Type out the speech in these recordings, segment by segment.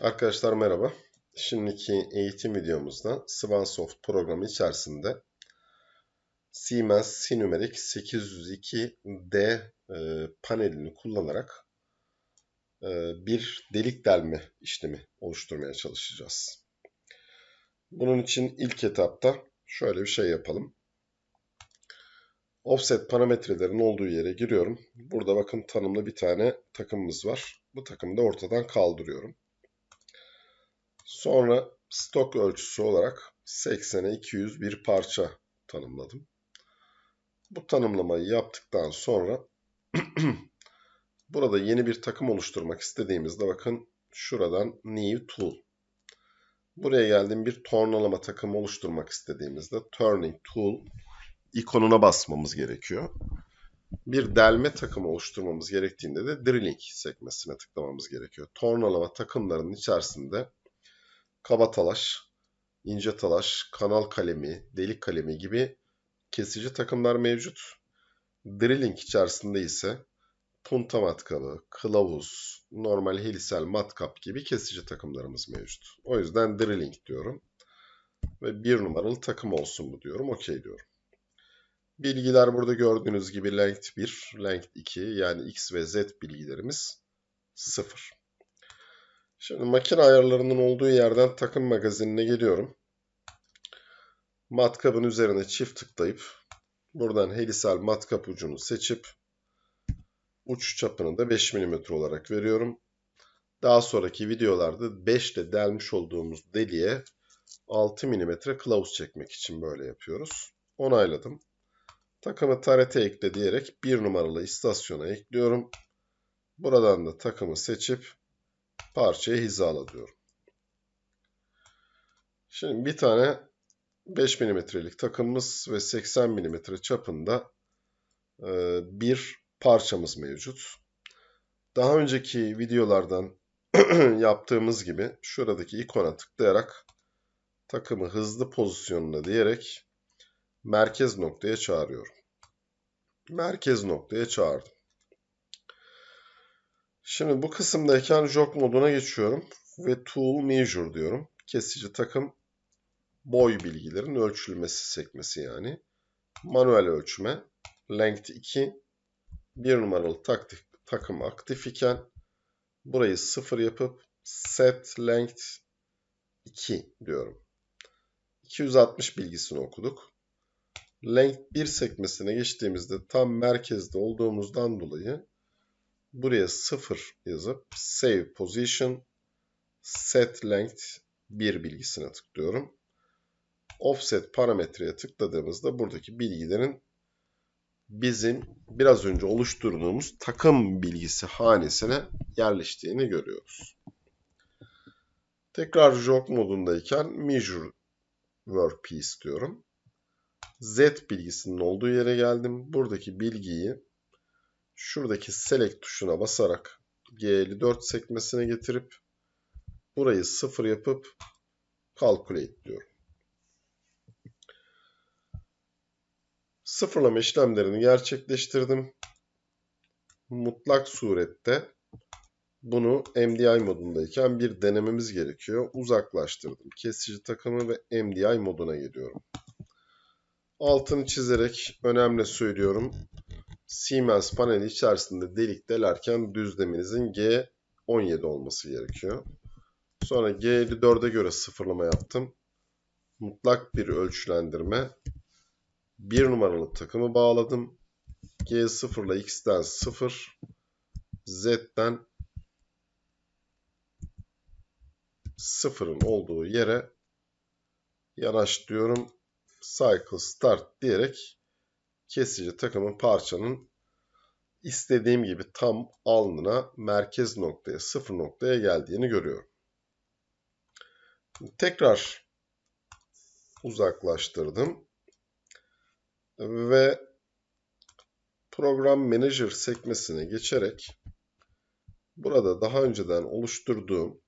Arkadaşlar merhaba. Şimdiki eğitim videomuzda Swansoft programı içerisinde Siemens Sinumeric 802D e, panelini kullanarak e, bir delik delme işlemi oluşturmaya çalışacağız. Bunun için ilk etapta şöyle bir şey yapalım. Offset parametrelerin olduğu yere giriyorum. Burada bakın tanımlı bir tane takımımız var. Bu takımı da ortadan kaldırıyorum. Sonra stok ölçüsü olarak 80'e 200 bir parça tanımladım. Bu tanımlamayı yaptıktan sonra burada yeni bir takım oluşturmak istediğimizde bakın şuradan New Tool. Buraya geldiğim bir tornalama takımı oluşturmak istediğimizde Turning Tool ikonuna basmamız gerekiyor. Bir delme takımı oluşturmamız gerektiğinde de Drilling sekmesine tıklamamız gerekiyor. Tornalama takımlarının içerisinde kaba talaş, ince talaş, kanal kalemi, delik kalemi gibi kesici takımlar mevcut. Drilling içerisinde ise punta matkabı, kılavuz, normal helisel matkap gibi kesici takımlarımız mevcut. O yüzden drilling diyorum. Ve bir numaralı takım olsun bu diyorum. Okey diyorum. Bilgiler burada gördüğünüz gibi length 1, length 2 yani x ve z bilgilerimiz 0. Şimdi makine ayarlarının olduğu yerden takım magazinine geliyorum. Matkabın üzerine çift tıklayıp buradan helisel matkap ucunu seçip uç çapını da 5 mm olarak veriyorum. Daha sonraki videolarda 5 ile delmiş olduğumuz deliğe 6 mm kılavuz çekmek için böyle yapıyoruz. Onayladım. Takımı tarete ekle diyerek bir numaralı istasyona ekliyorum. Buradan da takımı seçip parçayı hizala diyorum. Şimdi bir tane 5 mm'lik takımımız ve 80 mm çapında e, bir parçamız mevcut. Daha önceki videolardan yaptığımız gibi şuradaki ikona tıklayarak takımı hızlı pozisyonuna diyerek merkez noktaya çağırıyorum. Merkez noktaya çağırdım. Şimdi bu kısımdayken jog moduna geçiyorum ve tool measure diyorum. Kesici takım boy bilgilerin ölçülmesi sekmesi yani. Manuel ölçme length 2 bir numaralı taktik, takım aktif iken burayı 0 yapıp set length 2 diyorum. 260 bilgisini okuduk. Length 1 sekmesine geçtiğimizde tam merkezde olduğumuzdan dolayı buraya 0 yazıp save position set length 1 bilgisine tıklıyorum. Offset parametreye tıkladığımızda buradaki bilgilerin bizim biraz önce oluşturduğumuz takım bilgisi hanesine yerleştiğini görüyoruz. Tekrar jog modundayken measure workpiece diyorum. Z bilgisinin olduğu yere geldim. Buradaki bilgiyi şuradaki select tuşuna basarak G54 sekmesine getirip burayı 0 yapıp calculate diyorum. Sıfırlama işlemlerini gerçekleştirdim. Mutlak surette bunu MDI modundayken bir denememiz gerekiyor. Uzaklaştırdım. Kesici takımı ve MDI moduna geliyorum. Altını çizerek önemli söylüyorum. Siemens paneli içerisinde delik delerken düzleminizin G17 olması gerekiyor. Sonra G54'e göre sıfırlama yaptım. Mutlak bir ölçülendirme. Bir numaralı takımı bağladım. G0 ile X'ten 0. Z'den 0'ın olduğu yere yanaş diyorum. Cycle start diyerek kesici takımın parçanın istediğim gibi tam alnına merkez noktaya sıfır noktaya geldiğini görüyorum. Tekrar uzaklaştırdım ve program manager sekmesine geçerek burada daha önceden oluşturduğum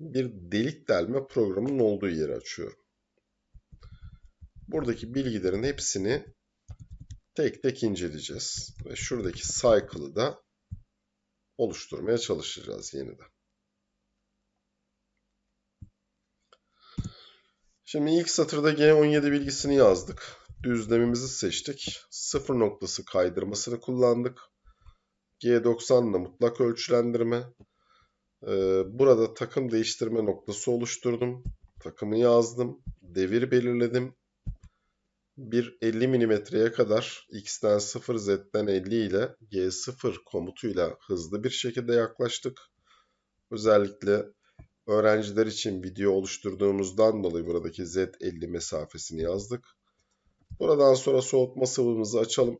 bir delik delme programının olduğu yeri açıyorum Buradaki bilgilerin hepsini tek tek inceleyeceğiz. Ve şuradaki cycle'ı da oluşturmaya çalışacağız yeniden. Şimdi ilk satırda G17 bilgisini yazdık. Düzlemimizi seçtik. Sıfır noktası kaydırmasını kullandık. G90 ile mutlak ölçülendirme. Ee, burada takım değiştirme noktası oluşturdum. Takımı yazdım. Devir belirledim. Bir 50 milimetreye kadar X'ten 0 Z'den 50 ile G0 komutuyla hızlı bir şekilde yaklaştık. Özellikle öğrenciler için video oluşturduğumuzdan dolayı buradaki Z50 mesafesini yazdık. Buradan sonra soğutma sıvımızı açalım.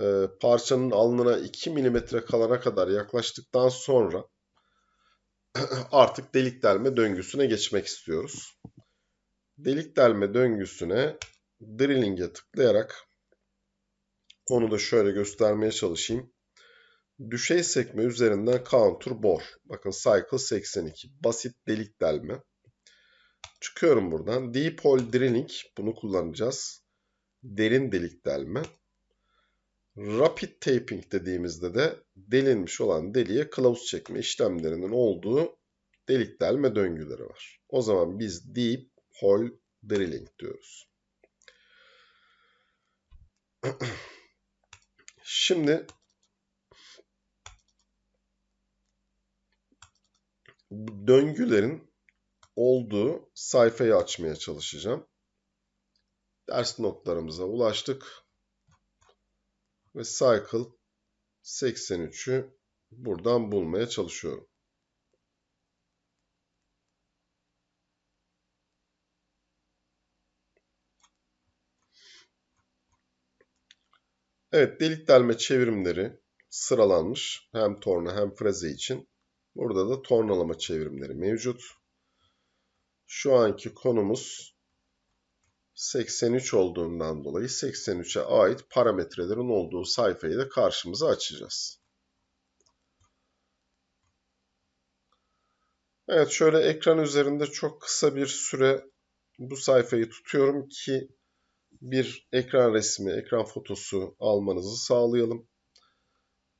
Ee, parçanın alnına 2 mm kalana kadar yaklaştıktan sonra artık delik delme döngüsüne geçmek istiyoruz. Delik delme döngüsüne drilling'e tıklayarak onu da şöyle göstermeye çalışayım. Düşey sekme üzerinden counter bor. Bakın cycle 82. Basit delik delme. Çıkıyorum buradan. Deep hole drilling bunu kullanacağız. Derin delik delme. Rapid taping dediğimizde de delinmiş olan deliğe kılavuz çekme işlemlerinin olduğu delik delme döngüleri var. O zaman biz deep hole drilling diyoruz. Şimdi döngülerin olduğu sayfayı açmaya çalışacağım. Ders notlarımıza ulaştık. Ve cycle 83'ü buradan bulmaya çalışıyorum. Evet delik delme çevirimleri sıralanmış. Hem torna hem freze için. Burada da tornalama çevirimleri mevcut. Şu anki konumuz 83 olduğundan dolayı 83'e ait parametrelerin olduğu sayfayı da karşımıza açacağız. Evet şöyle ekran üzerinde çok kısa bir süre bu sayfayı tutuyorum ki bir ekran resmi, ekran fotosu almanızı sağlayalım.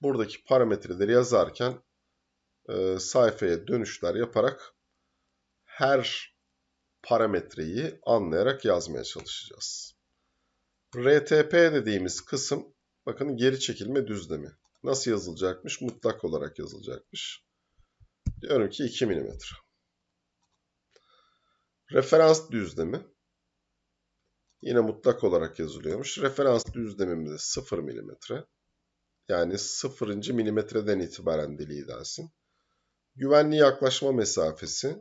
Buradaki parametreleri yazarken e, sayfaya dönüşler yaparak her parametreyi anlayarak yazmaya çalışacağız. RTP dediğimiz kısım bakın geri çekilme düzlemi. Nasıl yazılacakmış? Mutlak olarak yazılacakmış. Diyorum ki 2 mm. Referans düzlemi yine mutlak olarak yazılıyormuş. Referans düzlemimiz de 0 mm. Yani 0. milimetreden itibaren deliği dersin. Güvenli yaklaşma mesafesi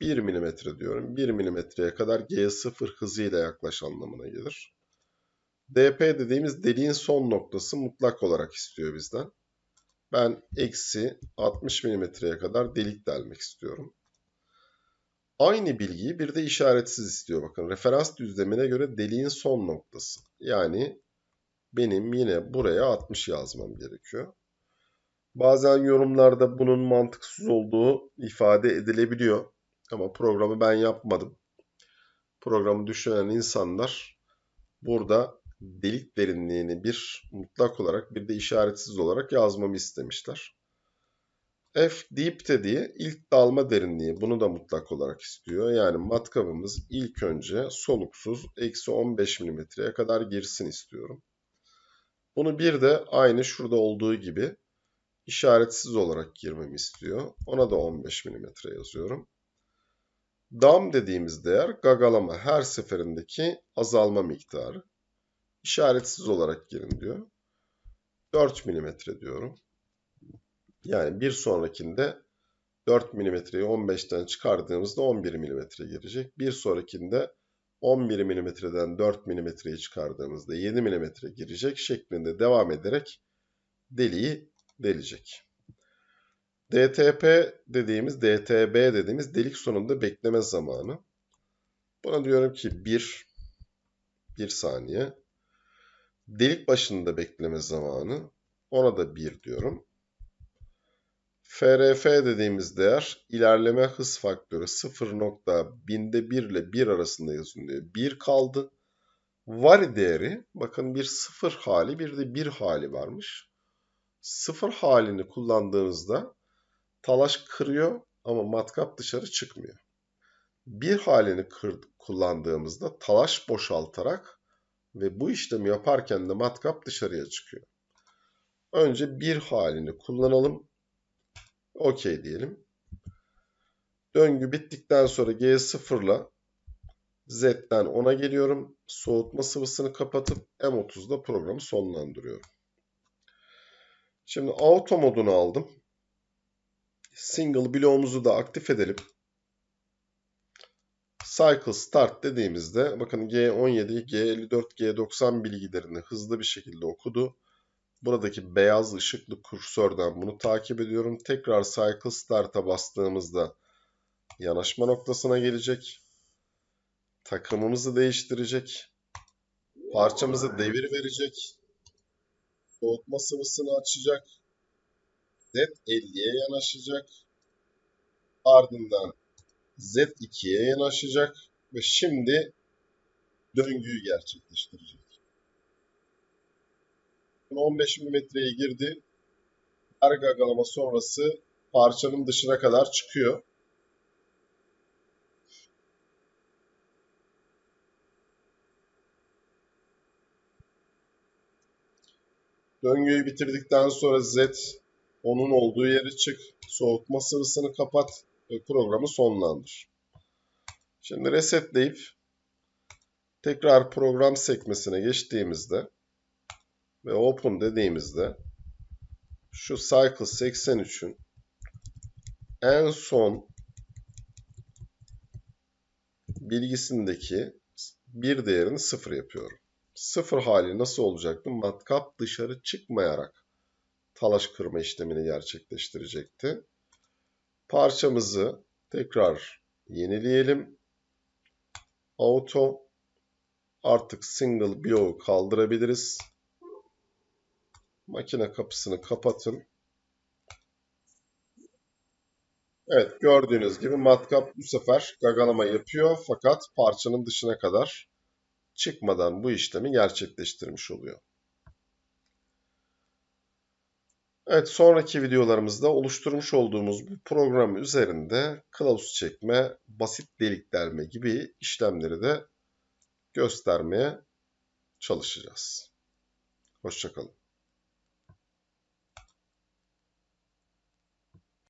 1 mm diyorum. 1 mm'ye kadar G0 hızıyla yaklaş anlamına gelir. DP dediğimiz deliğin son noktası mutlak olarak istiyor bizden. Ben eksi 60 mm'ye kadar delik delmek istiyorum. Aynı bilgiyi bir de işaretsiz istiyor. Bakın referans düzlemine göre deliğin son noktası. Yani benim yine buraya 60 yazmam gerekiyor. Bazen yorumlarda bunun mantıksız olduğu ifade edilebiliyor. Ama programı ben yapmadım. Programı düşünen insanlar burada delik derinliğini bir mutlak olarak bir de işaretsiz olarak yazmamı istemişler. F deep dediği ilk dalma derinliği bunu da mutlak olarak istiyor. Yani matkabımız ilk önce soluksuz eksi 15 milimetreye kadar girsin istiyorum. Bunu bir de aynı şurada olduğu gibi işaretsiz olarak girmemi istiyor. Ona da 15 milimetre yazıyorum. Dam dediğimiz değer gagalama her seferindeki azalma miktarı. İşaretsiz olarak girin diyor. 4 mm diyorum. Yani bir sonrakinde 4 mm'yi 15'ten çıkardığımızda 11 mm girecek. Bir sonrakinde 11 mm'den 4 mm'yi çıkardığımızda 7 mm girecek şeklinde devam ederek deliği delecek. DTP dediğimiz, DTB dediğimiz delik sonunda bekleme zamanı. Buna diyorum ki 1 1 saniye. Delik başında bekleme zamanı. Ona da 1 diyorum. FRF dediğimiz değer ilerleme hız faktörü 0.binde 1 ile 1 arasında yazılıyor. 1 kaldı. Var değeri bakın bir sıfır hali bir de bir hali varmış. Sıfır halini kullandığınızda talaş kırıyor ama matkap dışarı çıkmıyor. Bir halini kır, kullandığımızda talaş boşaltarak ve bu işlemi yaparken de matkap dışarıya çıkıyor. Önce bir halini kullanalım. OK diyelim. Döngü bittikten sonra G0 ile Z'den 10'a geliyorum. Soğutma sıvısını kapatıp M30'da programı sonlandırıyorum. Şimdi auto modunu aldım. Single bloğumuzu da aktif edelim. Cycle Start dediğimizde bakın G17, G54, G90 bilgilerini hızlı bir şekilde okudu. Buradaki beyaz ışıklı kursörden bunu takip ediyorum. Tekrar Cycle Start'a bastığımızda yanaşma noktasına gelecek. Takımımızı değiştirecek. Parçamızı devir verecek. Soğutma sıvısını açacak. Z50'ye yanaşacak. Ardından Z2'ye yanaşacak ve şimdi döngüyü gerçekleştirecek. 15 milimetreye girdi. Her gagalama sonrası parçanın dışına kadar çıkıyor. Döngüyü bitirdikten sonra Z onun olduğu yere çık. Soğutma sıvısını kapat ve programı sonlandır. Şimdi resetleyip tekrar program sekmesine geçtiğimizde ve open dediğimizde şu cycle 83'ün en son bilgisindeki bir değerini sıfır yapıyorum. Sıfır hali nasıl olacaktı? Matkap dışarı çıkmayarak talaş kırma işlemini gerçekleştirecekti. Parçamızı tekrar yenileyelim. Auto artık single bloğu kaldırabiliriz. Makine kapısını kapatın. Evet gördüğünüz gibi matkap bu sefer gagalama yapıyor fakat parçanın dışına kadar çıkmadan bu işlemi gerçekleştirmiş oluyor. Evet sonraki videolarımızda oluşturmuş olduğumuz bu program üzerinde kılavuz çekme, basit delik delme gibi işlemleri de göstermeye çalışacağız. Hoşçakalın.